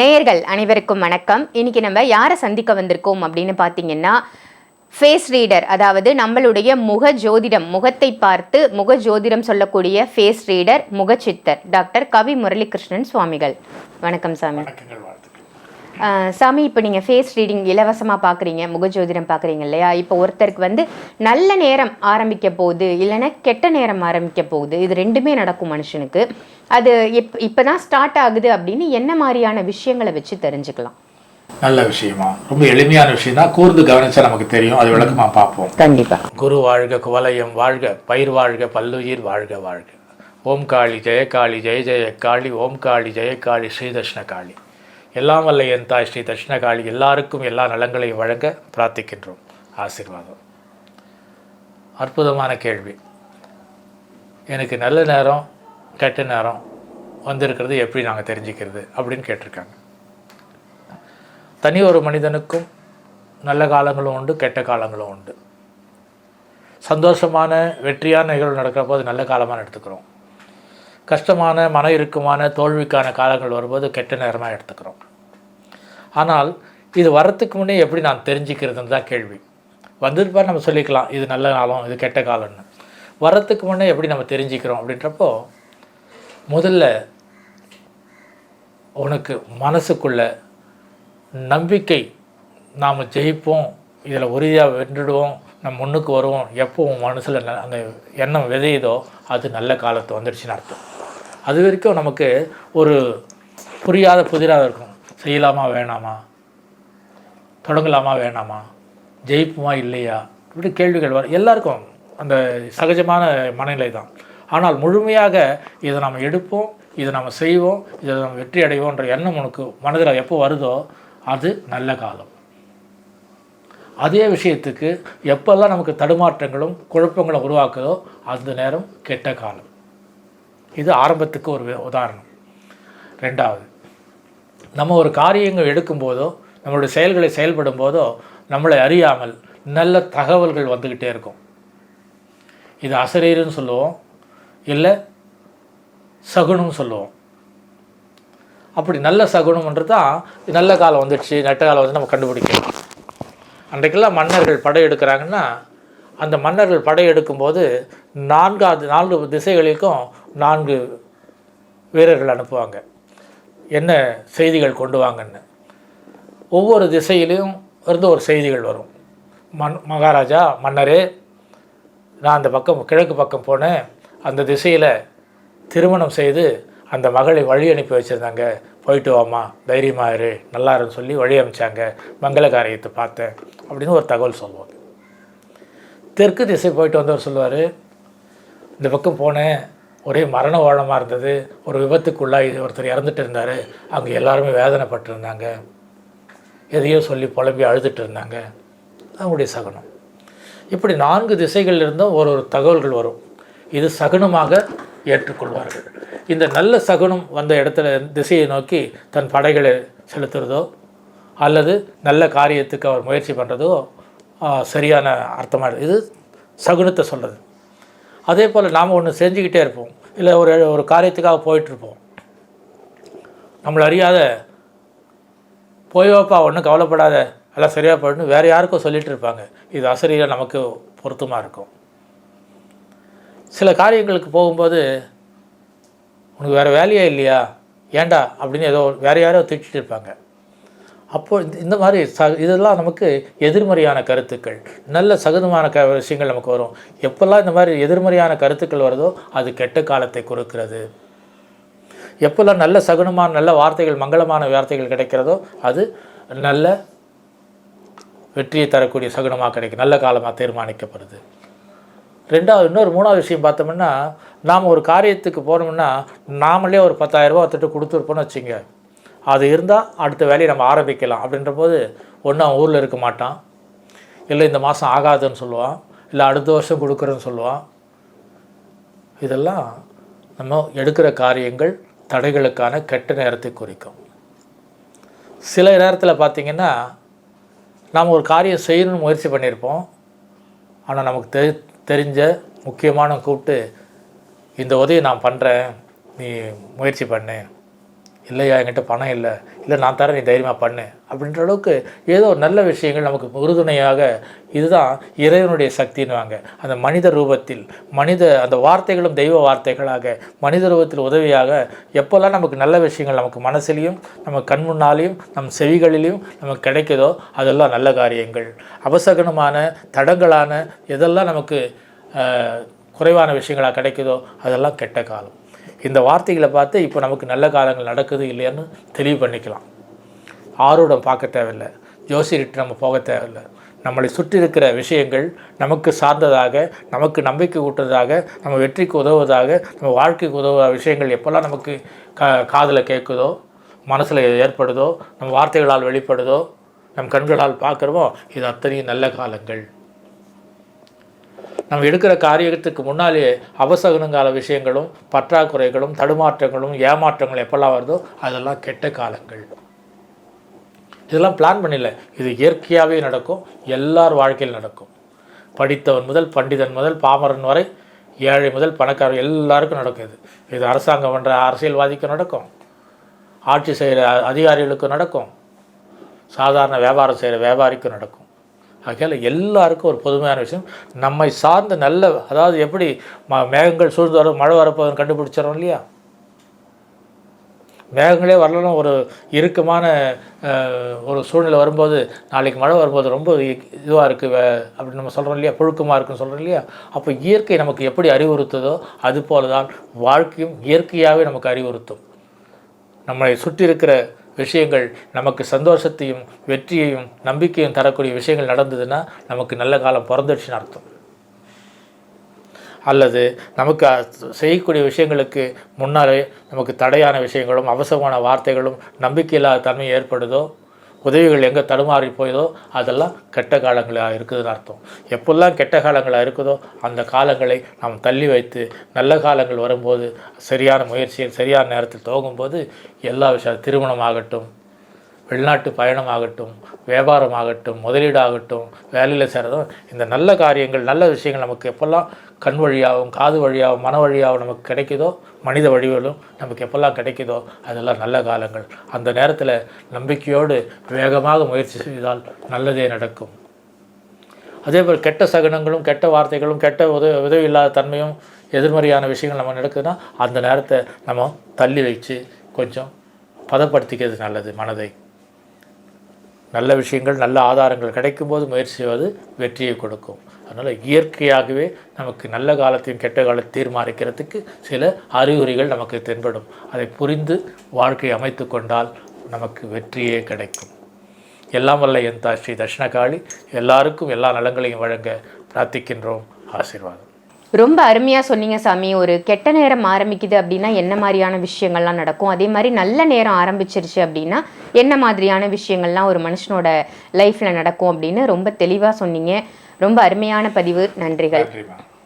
நேயர்கள் அனைவருக்கும் வணக்கம். இன்னைக்கு நம்ம யாரை சந்திக்க வந்திருக்கோம் அப்படின்னு பார்த்தீங்கன்னா ஃபேஸ் ரீடர் அதாவது நம்மளுடைய முக ஜோதிடம் முகத்தை பார்த்து முக ஜோதிடம் சொல்லக்கூடிய ஃபேஸ் ரீடர் முகச்சித்தர் டாக்டர் கவி முரளிகிருஷ்ணன் சுவாமிகள். வணக்கம் சாமி. சாமி இப்போ நீங்கள் ஃபேஸ் ரீடிங் இலவசமாக பார்க்குறீங்க முகஜோதிடம் பார்க்குறீங்க இல்லையா? இப்போ ஒருத்தருக்கு வந்து நல்ல நேரம் ஆரம்பிக்க போகுது இல்லைன்னா கெட்ட நேரம் ஆரம்பிக்க போகுது இது ரெண்டுமே நடக்கும் மனுஷனுக்கு. அது இப் இப்போ தான் ஸ்டார்ட் ஆகுது அப்படின்னு என்ன மாதிரியான விஷயங்களை வச்சு தெரிஞ்சுக்கலாம். நல்ல விஷயமா? ரொம்ப எளிமையான விஷயம் தான் கூர்ந்து கவனிச்சா நமக்கு தெரியும் அது விளக்கமா பார்ப்போம். கண்டிப்பாக குரு வாழ்க குவலயம் வாழ்க பயிர் வாழ்க பல்லுயிர் வாழ்க வாழ்க. ஓம் காளி ஜெயகாளி ஜெய ஜெய காளி ஓம் காளி ஜெயகாளி ஸ்ரீ தட்சிண காளி. எல்லாம் வல்ல என் தாய் ஸ்ரீ தட்சிணகாளி எல்லாருக்கும் எல்லா நலங்களையும் வழங்க பிரார்த்திக்கின்றோம். ஆசீர்வாதம். அற்புதமான கேள்வி. எனக்கு நல்ல நேரம் கெட்ட நேரம் வந்திருக்கிறது எப்படி நாங்கள் தெரிஞ்சுக்கிறது அப்படின்னு கேட்டிருக்காங்க. தனி ஒரு மனிதனுக்கும் நல்ல காலங்களும் உண்டு கெட்ட காலங்களும் உண்டு. சந்தோஷமான வெற்றியான நிகழ்வு நடக்கிறப்போ அது நல்ல காலமாக எடுத்துக்கிறோம். கஷ்டமான மன இறுக்கமான தோல்விக்கான காலங்கள் வரும்போது கெட்ட நேரமாக எடுத்துக்கிறோம். ஆனால் இது வரத்துக்கு முன்னே எப்படி நான் தெரிஞ்சுக்கிறதுன்னு தான் கேள்வி. வந்திருப்பார் நம்ம சொல்லிக்கலாம் இது நல்ல காலம் இது கெட்ட காலம்னு. வரத்துக்கு முன்னே எப்படி நம்ம தெரிஞ்சுக்கிறோம் அப்படின்றப்போ முதல்ல உனக்கு மனசுக்குள்ள நம்பிக்கை நாம் ஜெயிப்போம் இதில் உறுதியாக வென்றுடுவோம் நம்ம முன்னுக்கு வருவோம். எப்போ உன் மனசில் அந்த எண்ணம் விதையுதோ அது நல்ல காலத்து வந்துடுச்சுன்னு அர்த்தம். அது வரைக்கும் நமக்கு ஒரு புரியாத புதிராக இருக்கும். செய்யலாமா வேணாமா? தொடங்கலாமா வேணாமா? ஜெயிப்புமா இல்லையா? இப்படி கேள்விகள் வரும் எல்லாருக்கும் அந்த சகஜமான மனநிலை தான். ஆனால் முழுமையாக இதை நாம் எடுப்போம் இதை நம்ம செய்வோம் இதை நம்ம வெற்றி அடைவோன்ற எண்ணம் உனக்கு மனதில் எப்போ வருதோ அது நல்ல காலம். அதே விஷயத்துக்கு எப்பெல்லாம் நமக்கு தடுமாற்றங்களும் குழப்பங்களும் உருவாக்குதோ அந்த நேரம் கெட்ட காலம். இது ஆரம்பத்துக்கு ஒரு உதாரணம். ரெண்டாவது நம்ம ஒரு காரியங்கள் எடுக்கும்போதோ நம்மளுடைய செயல்களை செயல்படும் போதோ நம்மளை அறியாமல் நல்ல தகவல்கள் வந்துக்கிட்டே இருக்கும். இது அசரீருன்னு சொல்லுவோம். இல்லை சகுனம் சொல்லுவோம். அப்படி நல்ல சகுனம்ன்றது தான் நல்ல காலம் வந்துடுச்சு நெட்ட காலம் வந்து நம்ம கண்டுபிடிக்கலாம். அன்றைக்கெல்லாம் மன்னர்கள் படையெடுக்கிறாங்கன்னா அந்த மன்னர்கள் படையெடுக்கும்போது நான்காவது நான்கு திசைகளுக்கும் நான்கு வீரர்கள் அனுப்புவாங்க. என்ன செய்திகள் கொண்டு வாங்கன்னு. ஒவ்வொரு திசையிலையும் இருந்து ஒரு செய்திகள் வரும். மன் மகாராஜா மன்னரே நான் அந்த பக்கம் கிழக்கு பக்கம் போனேன். அந்த திசையில் திருமணம் செய்து அந்த மகளை வழி அனுப்பி வச்சுருந்தாங்க. போயிட்டு வாமா தைரியமாக இரு நல்லா இருன்னு சொல்லி வழி அமைச்சாங்க. மங்கள காரியத்தை பார்த்தேன் அப்படின்னு ஒரு தகவல் சொல்லுவாங்க தெற்கு திசை போயிட்டு வந்தவர் சொல்லுவார் இந்த பக்கம் போனேன் ஒரே மரண ஓழமாக இருந்தது ஒரு விபத்துக்குள்ளாகி ஒருத்தர் இறந்துட்டு இருந்தார் அங்கே எல்லாருமே வேதனைப்பட்டிருந்தாங்க எதையோ சொல்லி புலம்பி அழுதுட்டு இருந்தாங்க. அவங்களுடைய சகுனம். இப்படி நான்கு திசைகள் இருந்தும் ஒரு ஒரு தகவல்கள் வரும். இது சகுனமாக ஏற்றுக்கொள்வார்கள். இந்த நல்ல சகுனம் வந்த இடத்துல திசையை நோக்கி தன் படைகளை செலுத்துறதோ அல்லது நல்ல காரியத்துக்கு அவர் முயற்சி பண்ணுறதோ சரியான அர்த்தமாக இது சகுனத்தை சொல்கிறது அதே போல் நாம் ஒன்று செஞ்சுக்கிட்டே இருப்போம். இல்லை ஒரு ஒரு காரியத்துக்காக போயிட்டுருப்போம். நம்மளை அறியாத போய் வாப்பா ஒன்றும் கவலைப்படாத எல்லாம் சரியாக போயிடணும் வேறு யாருக்கும் சொல்லிகிட்டு இருப்பாங்க இது அசரியாக நமக்கு பொருத்தமாக இருக்கும். சில காரியங்களுக்கு போகும்போது உனக்கு வேறு வேலையே இல்லையா? ஏண்டா? அப்படின்னு ஏதோ வேறு யாரோ திட்டிட்டு இருப்பாங்க. அப்போ இந்த இந்த மாதிரி ச இதெல்லாம் நமக்கு எதிர்மறையான கருத்துக்கள் நல்ல சகுனமான க விஷயங்கள் நமக்கு வரும். எப்போல்லாம் இந்த மாதிரி எதிர்மறையான கருத்துக்கள் வருதோ அது கெட்ட காலத்தை கொடுக்கிறது. எப்போல்லாம் நல்ல சகுனமான நல்ல வார்த்தைகள் மங்களமான வார்த்தைகள் கிடைக்கிறதோ அது நல்ல வெற்றியை தரக்கூடிய சகுனமாக கிடைக்கும் நல்ல காலமாக தீர்மானிக்கப்படுது. ரெண்டாவது இன்னொரு மூணாவது விஷயம் பார்த்தோம்னா நாம் ஒரு காரியத்துக்கு போனோம்னா நாமளே ஒரு பத்தாயிரரூபா ஒருத்தட்டு கொடுத்துருப்போம்னு வச்சுங்க. அது இருந்தால் அடுத்த வேலையை நம்ம ஆரம்பிக்கலாம். அப்படின்ற போது ஒன்று அவன் ஊரில் இருக்க மாட்டான். இல்லை இந்த மாதம் ஆகாதுன்னு சொல்லுவான். இல்லை அடுத்த வருஷம் கொடுக்குறேன்னு சொல்லுவான். இதெல்லாம் நம்ம எடுக்கிற காரியங்கள் தடைகளுக்கான கெட்ட நேரத்தை குறிக்கும். சில நேரத்தில் பார்த்திங்கன்னா நாம் ஒரு காரியம் செய்யணும்னு முயற்சி பண்ணியிருப்போம். ஆனால் நமக்கு தெ தெரிஞ்ச முக்கியமான கூப்பிட்டு இந்த உதவி நான் பண்ணுறேன் நீ முயற்சி பண்ணு. இல்லையா? என்கிட்ட பணம் இல்லை. இல்லை நான் தரேன் நீ தைரியமாக பண்ணு. அப்படின்ற அளவுக்கு ஏதோ நல்ல விஷயங்கள் நமக்கு உறுதுணையாக இதுதான் இறைவனுடைய சக்தின்னுவாங்க. அந்த மனித ரூபத்தில் மனித அந்த வார்த்தைகளும் தெய்வ வார்த்தைகளாக மனித ரூபத்தில் உதவியாக எப்போல்லாம் நமக்கு நல்ல விஷயங்கள் நமக்கு மனசிலையும் நம்ம கண் முன்னாலேயும் நம் செவிகளிலையும் நமக்கு கிடைக்குதோ அதெல்லாம் நல்ல காரியங்கள். அபசகனமான தடங்களான எதெல்லாம் நமக்கு குறைவான விஷயங்களாக கிடைக்குதோ அதெல்லாம் கெட்ட காலம். இந்த வார்த்தைகளை பார்த்து இப்போ நமக்கு நல்ல காலங்கள் நடக்குது இல்லையான்னு தெளிவு பண்ணிக்கலாம். ஆர்வம் பார்க்க தேவையில்லை. ஜோசியர்கிட்ட நம்ம போக தேவையில்லை. நம்மளை சுற்றி இருக்கிற விஷயங்கள் நமக்கு சார்ந்ததாக நமக்கு நம்பிக்கை ஊட்டுறதாக நம்ம வெற்றிக்கு உதவுவதாக நம்ம வாழ்க்கைக்கு உதவுற விஷயங்கள் எப்போல்லாம் நமக்கு கா காதில் கேட்குதோ மனசில் ஏற்படுதோ நம்ம வார்த்தைகளால் வெளிப்படுதோ நம் கண்களால் பார்க்குறோமோ இது அத்தனையும் நல்ல காலங்கள். நம்ம எடுக்கிற காரியத்துக்கு முன்னாலே அவசகனங்கால விஷயங்களும் பற்றாக்குறைகளும் தடுமாற்றங்களும் ஏமாற்றங்கள் எப்பெல்லாம் வருதோ அதெல்லாம் கெட்ட காலங்கள். இதெல்லாம் பிளான் பண்ணல. இது இயற்கையாகவே நடக்கும். எல்லார் வாழ்க்கையில் நடக்கும். படித்தவன் முதல் பண்டிதன் முதல் பாமரன் வரை ஏழை முதல் பணக்காரர் எல்லாருக்கும் நடக்கும் இது. இது அரசாங்கம் பண்ணுற அரசியல்வாதிக்கும் நடக்கும். ஆட்சி செய்கிற அதிகாரிகளுக்கும் நடக்கும். சாதாரண வியாபாரம் செய்கிற வியாபாரிக்கும் நடக்கும். ஆகையால் எல்லாருக்கும் ஒரு பொதுமையான விஷயம். நம்மை சார்ந்த நல்ல அதாவது எப்படி ம மேகங்கள் சூழ்ந்து வர மழை வரப்போதுன்னு கண்டுபிடிச்சிடறோம் இல்லையா? மேகங்களே வரலன்னு ஒரு இறுக்கமான ஒரு சூழ்நிலை வரும்போது நாளைக்கு மழை வரும்போது ரொம்ப இதுவாக இருக்குது அப்படின்னு நம்ம சொல்கிறோம் இல்லையா? புழுக்கமாக இருக்குன்னு சொல்கிறோம் இல்லையா? அப்போ இயற்கை நமக்கு எப்படி அறிவுறுத்துதோ அதுபோல தான் வாழ்க்கையும் இயற்கையாகவே நமக்கு அறிவுறுத்தும். நம்மளை சுற்றி இருக்கிற விஷயங்கள் நமக்கு சந்தோஷத்தையும் வெற்றியையும் நம்பிக்கையும் தரக்கூடிய விஷயங்கள் நடந்ததுன்னா நமக்கு நல்ல காலம் பிறந்துடுச்சுன்னு அர்த்தம். அல்லது நமக்கு செய்யக்கூடிய விஷயங்களுக்கு முன்னாலே நமக்கு தடையான விஷயங்களும் அவசரமான வார்த்தைகளும் நம்பிக்கையில்லாத தன்மை ஏற்படுதோ உதவிகள் எங்கே தடுமாறி போயதோ அதெல்லாம் கெட்ட காலங்களாக இருக்குதுன்னு அர்த்தம். எப்பெல்லாம் கெட்ட காலங்களாக இருக்குதோ அந்த காலங்களை நாம் தள்ளி வைத்து நல்ல காலங்கள் வரும்போது சரியான முயற்சியில் சரியான நேரத்தில் துவங்கும்போது எல்லா விஷயம் திருமணம் ஆகட்டும் வெளிநாட்டு பயணமாகட்டும் வியாபாரமாகட்டும் முதலீடாகட்டும் வேலையில் சேரதும் இந்த நல்ல காரியங்கள் நல்ல விஷயங்கள் நமக்கு எப்போல்லாம் கண் வழியாகவும் காது வழியாகவும் மன வழியாகவும் நமக்கு கிடைக்குதோ மனித வழிகளும் நமக்கு எப்போல்லாம் கிடைக்குதோ அதெல்லாம் நல்ல காலங்கள். அந்த நேரத்தில் நம்பிக்கையோடு வேகமாக முயற்சி செய்தால் நல்லதே நடக்கும். அதே போல் கெட்ட சகுனங்களும் கெட்ட வார்த்தைகளும் கெட்ட உதவி உதவி இல்லாத தன்மையும் எதிர்மறையான விஷயங்கள் நம்ம நடக்குதுன்னா அந்த நேரத்தை நம்ம தள்ளி வச்சு கொஞ்சம் பதப்படுத்திக்கிறது நல்லது மனதை. நல்ல விஷயங்கள் நல்ல ஆதாரங்கள் கிடைக்கும்போது முயற்சி செய்வது வெற்றியை கொடுக்கும். அதனால் இயற்கையாகவே நமக்கு நல்ல காலத்தையும் கெட்ட காலத்தை தீர்மானிக்கிறதுக்கு சில அறிகுறிகள் நமக்கு தென்படும். அதை புரிந்து வாழ்க்கை அமைத்து கொண்டால் நமக்கு வெற்றியே கிடைக்கும். எல்லாம் வல்ல என் தா ஸ்ரீ தட்சிணகாளி. எல்லாருக்கும் எல்லா நலங்களையும் வழங்க பிரார்த்திக்கின்றோம். ஆசீர்வாதம். ரொம்ப அருமையாக சொன்னீங்க சாமி. ஒரு கெட்ட நேரம் ஆரம்பிக்குது அப்படின்னா என்ன மாதிரியான விஷயங்கள்லாம் நடக்கும்? அதே மாதிரி நல்ல நேரம் ஆரம்பிச்சிருச்சு அப்படின்னா என்ன மாதிரியான விஷயங்கள்லாம் ஒரு மனுஷனோட லைஃப்பில் நடக்கும் அப்படின்னு ரொம்ப தெளிவாக சொன்னீங்க. ரொம்ப அருமையான பதிவு. நன்றிகள்.